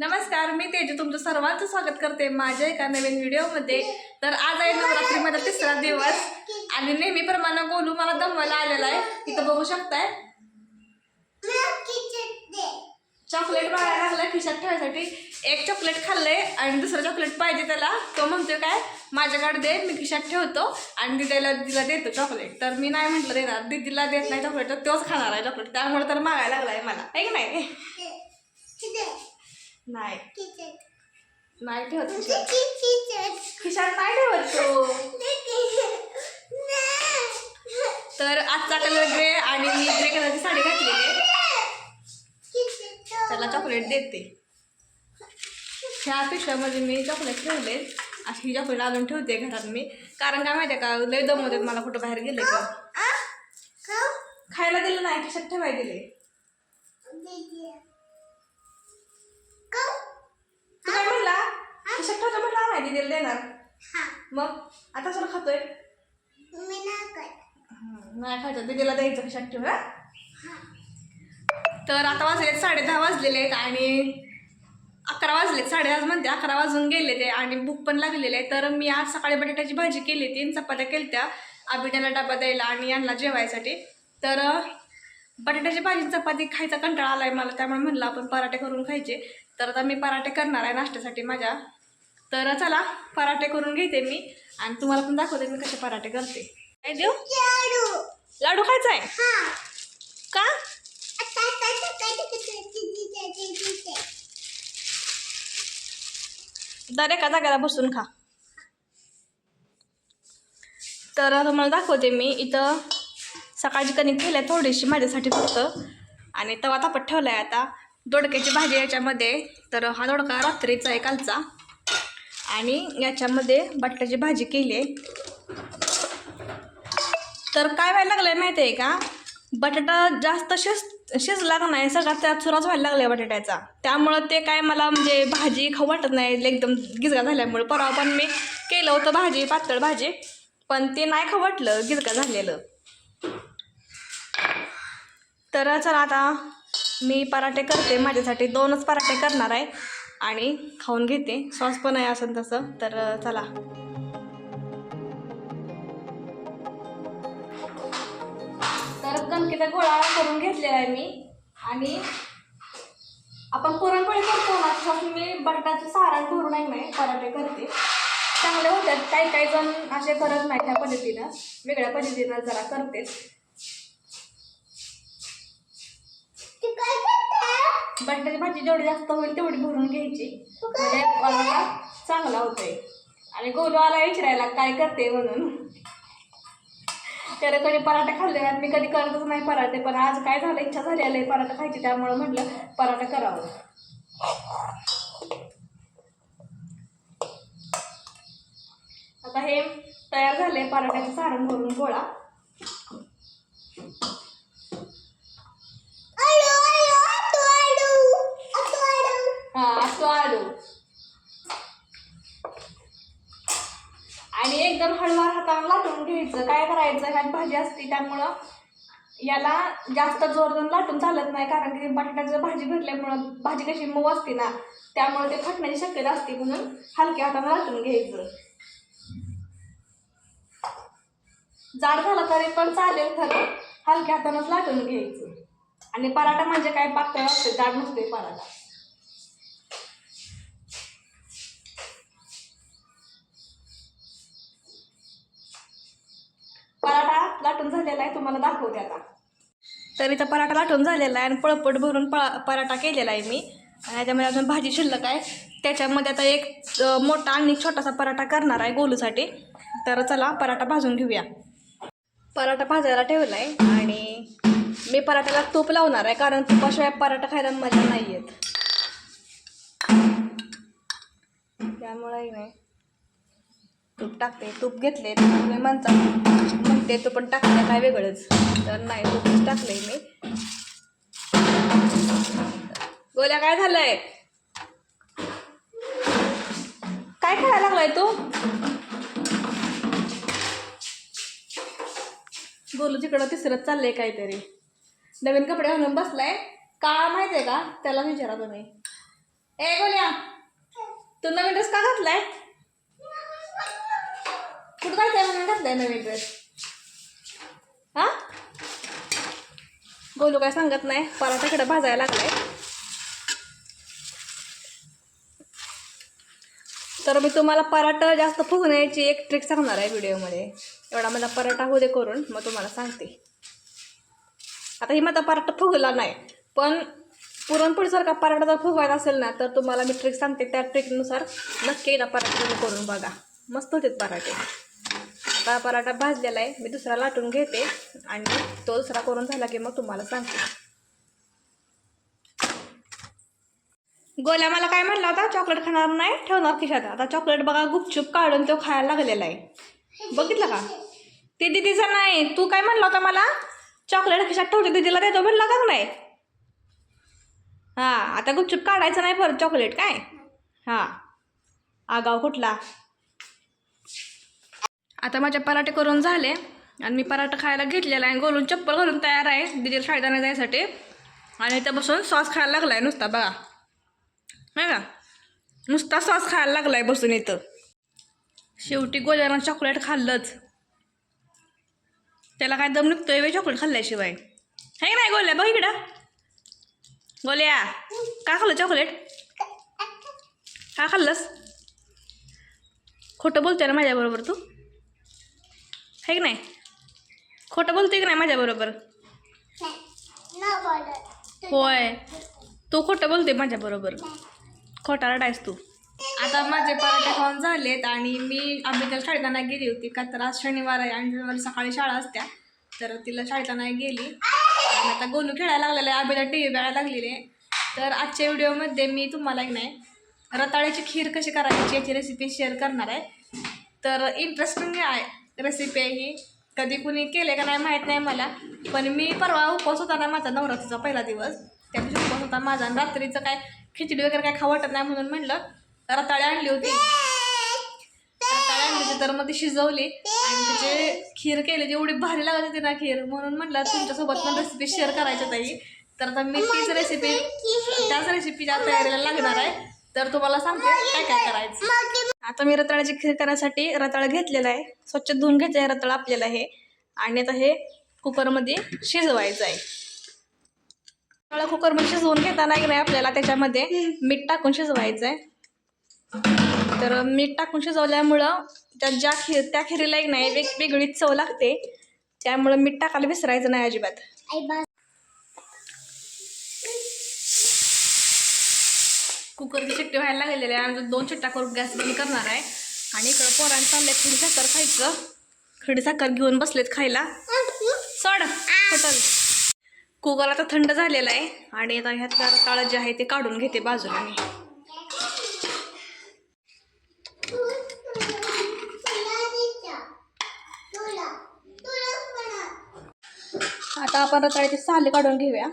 नमस्कार मी तेजू. तुमचं सर्वांचं स्वागत करते माझ्या एका नवीन व्हिडिओमध्ये. तर आज आहे नवरात्री माझा तिसरा दिवस आणि नेहमीप्रमाणे गोलू मला दमवायला आलेला आहे. इथं बघू शकताय. चॉकलेट बघायला लागला खिशात ठेवायसाठी. एक चॉकलेट खाल्लंय आणि दुसरं चॉकलेट पाहिजे त्याला. तो म्हणतोय काय माझ्याकडे दे मी खिशात ठेवतो आणि दिदीला दिला देतो चॉकलेट. तर मी नाही म्हटलं देणार. दिदीला देत नाही चॉकलेट तर तोच खाणार आहे चॉकलेट. त्यामुळे तर मागायला लागलाय मला. आहे की नाही? नाही. नाही ठेवत खिशात. खिशात नाही ठेवत तो. तर आजचा कलर ग्रे आणि मी ग्रे कलरची साडी घातलेली आहे. त्याला चॉकलेट देते. ह्या पिशव्यामध्ये मी चॉकलेट ठेवले. अशी ही चॉकलेट अजून ठेवते घरात मी. कारण काय माहिती का लय दमवते मला कुठं बाहेर गेले का खायला दिलं नाही खिशात ठेवाय दिले. नाही दिदीला देणार. मग? आता सर खातोय? नाही खायचं. दीदीला द्यायचं कशात ठेवू हा? तर आता वाजलेत साडे दहा वाजलेले आहेत आणि अकरा वाजलेत. साडे आज म्हणते अकरा वाजून गेले ते आणि भूक पण लागलेली आहे. तर मी आज सकाळी बटाट्याची भाजी केली तीन चपात्या केलत्या. अभिण्याला डबा द्यायला आणि यांना जेवायसाठी. तर बटाट्याची भाजी चपाती खायचा कंटाळा आला आहे मला. त्यामुळे म्हणलं आपण पराठे करून खायचे. तर आता मी पराठे करणार आहे नाश्त्यासाठी माझ्या. तर चला पराठे करून घेते मी आणि तुम्हाला पण दाखवते मी कसे पराठे करते काय देऊ लाडू खायचा आहे का दर एका जागेला बसून खा तर तुम्हाला दाखवते मी इथं सकाळची कणिक ठेवल्या थोडीशी माझ्यासाठी फक्त आणि तवा तापत ठेवला आहे आता दोडक्याची भाजी याच्यामध्ये तर हा दोडका रात्रीचा आहे कालचा आणि याच्यामध्ये बटाट्याची भाजी केली आहे. तर काय व्हायला लागलं आहे माहिती आहे का? बटाटा जास्त शिज शिजला का नाही सगळा त्यात चुराच व्हायला लागला बटाट्याचा. त्यामुळं ते काय मला म्हणजे भाजी खाऊ वाटत नाही एकदम गिजगा झाल्यामुळे. परवा पण मी केलं होतं भाजी पातळ भाजी पण ते नाही खाऊ वाटलं गिजगा झालेलं. तर चला आता मी पराठे करते. माझ्यासाठी दोनच पराठे करणार आहे. आणि खाऊन घेते. सॉस पण आहे असं तसं. तर चला. तर कणकेचा गोळा करून घेतलेला आहे मी. आणि आपण पुरणपोळी करतो ना तसं मी बटाचं सारण भरून नाही नाही पराठे करते. चांगले होतात. काही काही जण असे करत नाही त्या पद्धतीनं. वेगळ्या पद्धतीनं जरा करतेच बटाट्याची भाजी जेवढी जास्त होईल तेवढी भरून घ्यायची. म्हणजे पराठा चांगला होतोय. आणि गोलू आला विचारायला काय करते म्हणून. त्याला कधी पराठा खाल्ले नाहीत मी कधी करतच नाही पराठे पण आज काय झालं इच्छा झाली आली पराठा खायची त्यामुळे म्हटलं पराठा करावं. आता हे तयार झाले पराठ्याचं सारण भरून गोळा. स्वाडू आलू आणि एकदम हळवार हाताने लाटून घ्यायचं. काय करायचं? ह्यात भाजी असते त्यामुळं याला जास्त जोर देऊन लाटून चालत नाही. कारण की बटाट्याचं भाजी भरल्यामुळं भाजी कशी मऊ असते ना त्यामुळे ते फटण्याची शक्यता असते म्हणून हलक्या हाताने लाटून घ्यायचं. जाड झालं तरी पण चालेल खरं. हलक्या हातानंच लाटून घ्यायचं. आणि पराठा म्हणजे काय? पातळ असते जाड नसते पराठा. लाटून झालेला आहे तुम्हाला दाखवते आता. तर इथं पराठा लाटून झालेला आहे आणि पळपट भरून पराठा केलेला आहे मी. आणि याच्यामध्ये अजून भाजी शिल्लक आहे. त्याच्यामध्ये आता एक मोठा आणि एक छोटासा पराठा करणार आहे गोलूसाठी. तर चला पराठा भाजून घेऊया. पराठा भाजायला ठेवला आहे आणि मी पराठ्याला तूप लावणार आहे कारण तुपाशिवाय पराठा खायला मजा नाही येत त्यामुळे नाही तूप टाकते. तूप घेतले तुम्ही म्हणता म्हणते तू पण टाकलं काय वेगळंच. तर नाही तूपच टाकलंय मी. गोल्या काय झालंय? काय खायला लागलाय तू? बोलू तिकडं तिसरंच चाललंय काहीतरी. नवीन कपडे घालून बसलाय. का माहितीये का? त्याला विचारा तुम्ही. ए गोल्या तू नवीन ड्रेस का घातलाय? कुठं घालताय म्हणून घातलाय नवीन ड्रेस हा? गोलू काय सांगत नाही. पराठाकडे भाजायला लागलाय. तर मी तुम्हाला पराठा जास्त फुगण्याची एक ट्रिक सांगणार आहे व्हिडिओमध्ये. एवढा मला पराठा होऊ दे करून मग तुम्हाला सांगते. आता ही माझा पराठा फुगला नाही पण पुरणपोळीसारखा पराठा जर फुगवायचा असेल ना तर तुम्हाला मी ट्रिक सांगते. त्या ट्रिकनुसार नक्की एकदा पराठा करून बघा. मस्त होते पराठे. आता पराठा भाजलेला आहे. मी दुसरा लाटून घेते आणि तो दुसरा करून झाला की मग तुम्हाला सांगते. गोल्या मला काय म्हणला होता? चॉकलेट खाणार नाही ठेवणार खिशात. आता चॉकलेट बघा गुपचूप काढून तो खायला लागलेला आहे. बघितलं का? ते दिदीचं नाही. तू काय म्हणला होता मला? चॉकलेट खिशात ठेवते दिदीला देतो म्हणला का नाही? हां आता गुपचूप काढायचं नाही परत चॉकलेट काय? हां. आगाव कुठला? आता माझ्या पराठे करून झाले आणि मी पराठा खायला घेतलेला आहे. गोलून चप्पल घालून तयार आहे. दिदीला शाळेदाना जायसाठी. आणि इथं बसून सॉस खायला लागला आहे नुसता बघा. नाही का? नुसता सॉस खायला लागला आहे बसून इथं. शेवटी गोल्यानं चॉकलेट खाल्लंच. त्याला काय दम निघतोय वे चॉकलेट खाल्ल्याशिवाय? है की नाही गोल्या? बघ इकडं. गोल्या का खाल्लं चॉकलेट का खाल्लंस? खोटं बोलतोय ना माझ्याबरोबर तू? आहे की नाही? खोटं बोलतोय की नाही माझ्याबरोबर होय. तू खोटं बोलते माझ्याबरोबर खोटा रडायस तू. आता माझे पराठे खाऊन झालेत आणि मी अभ्यासाला शाळेत गेली होती. का तर आज शनिवार आहे आणि शनिवारी सकाळी शाळा असत्या. तर तिला शाळेत नाही गेली. आणि आता गोलू खेळायला लागलेला आहे. अभ्याला टी व्ही बघायला लागलेली आहे. तर आजच्या व्हिडिओमध्ये मी तुम्हाला एक नाही रताळ्याची खीर कशी करायची याची रेसिपी शेअर करणार आहे. तर इंटरेस्टिंग आहे. रेसिपी आहे ही कधी कुणी केले का नाही माहीत नाही मला. पण मी परवा उपवास होता ना माझा नवरात्रीचा पहिला दिवस. त्या दिवशी उपवास होता माझा. आणि रात्रीचं काय खिचडी वगैरे काय खावं वाटत नाही म्हणून म्हणलं रताळे आणली होती. रताळे आणली होती तर मग ती शिजवली. आणि तिचे खीर केली ती एवढी भारी लागत होती ना खीर. म्हणून म्हटलं तुमच्यासोबत पण रेसिपी शेअर करायच्या ताई तर आता मी तीच रेसिपी त्याच रेसिपीच्या तयारीला लागणार आहे. तर तुम्हाला सांगते काय काय करायचं? आता मी रताळ्याची खीर करायसाठी रताळ घेतलेला आहे. स्वच्छ धुवून घेतलेला आहे रताळ आपल्याला हे. आणि आता हे कुकरमध्ये शिजवायचं आहे. रताळ कुकरमध्ये शिजवून घेताना की नाही आपल्याला त्याच्यामध्ये मीठ टाकून शिजवायचं आहे. तर मीठ टाकून शिजवल्यामुळं त्या ज्या खीर त्या खिरीला एक नाही वेगवेगळी चव लागते. त्यामुळं मीठ टाकायला विसरायचं नाही अजिबात. कुकरची शिट्टी व्हायला लागलेली आहे. आणि दोन शिट्ट्या करून गॅस बंद करणार आहे. आणि इकडं पोरांनी चाललंय खडी साखर खायचं. खडी साखर घेऊन बसलेत खायला. सोड हॉटेल. कुकर आता थंड झालेला आहे. आणि आता ह्यात ताळ जे आहे ते काढून घेते बाजूला मी. आता आपण रताळ्याचे साले काढून घेऊया.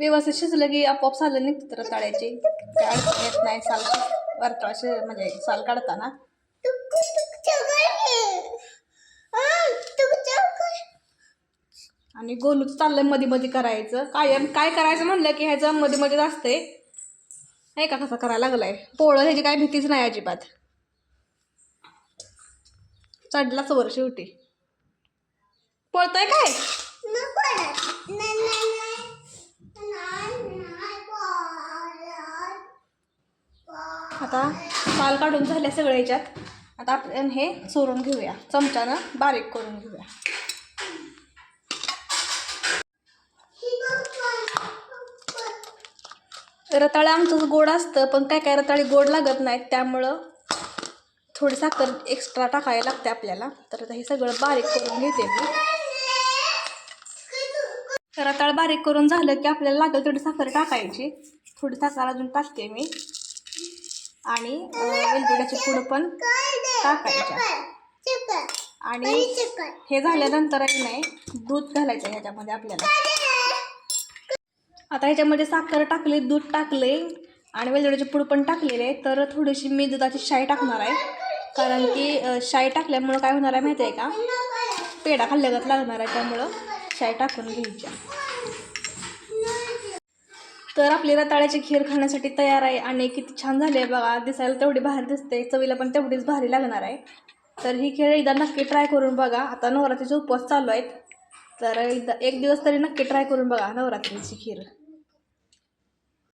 व्यवस्थित शिजलं की आपोआप सालं निघतात रताळ्याची काय अडचण येत नाही साल रताळाचे म्हणजे साल काढताना. आणि गोलूच चाललंयमध्ये मध्ये करायचं. कायम काय करायचं म्हणलं की ह्याचं मध्ये मध्येच असते नाही का कसं करायला लागलाय? पोळं ह्याची काय भीतीच नाही अजिबात. चढलाच वर शेवटी पळतय काय? आता पाल काढून झाल्या सगळ्या ह्याच्यात आता आपण हे चोरून घेऊया. चमच्यानं बारीक करून घेऊया. रताळं आमचं गोड असतं पण काय काय रताळी गोड लागत नाहीत त्यामुळं थोडी साखर एक्स्ट्रा टाकायला लागते आपल्याला. तर आता हे सगळं बारीक करून घेते मी. रताळ बारीक करून झालं की आपल्याला लागेल थोडी साखर टाकायची. थोडी साखर अजून टाकते मी. आणि अं, वेलदोड्याची पूड पण टाकायच्या आणि हे झाल्यानंतर नाही दूध घालायचं ह्याच्यामध्ये आपल्याला. आता ह्याच्यामध्ये साखर टाकली दूध टाकले आणि वेलदोड्याची पूड पण टाकलेले तर थोडीशी मी दुधाची शाई टाकणार आहे. कारण की शाई टाकल्यामुळं काय होणार आहे माहिती आहे का? पेढा खाल्ल्यागत लागणार आहे त्यामुळं शाई टाकून घ्यायच्या तर आपली रताळ्याची खीर खाण्यासाठी तयार आहे आणि किती छान झाली आहे बघा. दिसायला तेवढी भारी दिसते. चवीला पण तेवढीच भारी लागणार आहे. तर ही खीर एकदा नक्की ट्राय करून बघा. आता नवरात्रीचे उपवास चालू आहेत. तर एकदा एक दिवस तरी नक्की ट्राय करून बघा नवरात्रीची खीर.